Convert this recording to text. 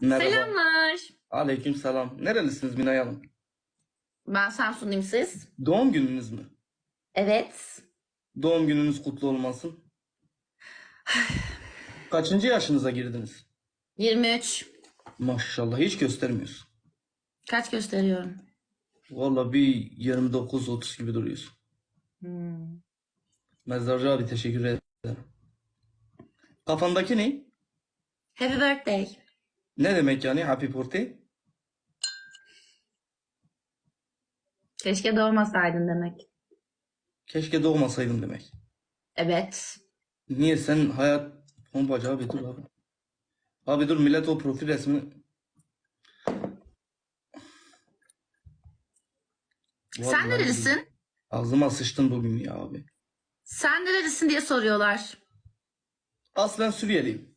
Merhaba. Selamlar. Aleyküm selam. Nerelisiniz Minay Hanım? Ben Samsunluyum siz? Doğum gününüz mü? Evet. Doğum gününüz kutlu olmasın. Kaçıncı yaşınıza girdiniz? 23. Maşallah hiç göstermiyorsun. Kaç gösteriyorum? Vallahi bir 29-30 gibi duruyorsun. Hmm. Mezarcı abi teşekkür ederim. Kafandaki ne? Happy birthday. Ne demek yani happy birthday? Keşke doğmasaydın demek. Keşke doğmasaydım demek. Evet. Niye sen hayat pompacı abi dur abi. Abi dur millet o profil resmini Sen nerelisin? Ağzıma sıçtın bugün ya abi. Sen nerelisin diye soruyorlar. Aslen Suriyeliyim.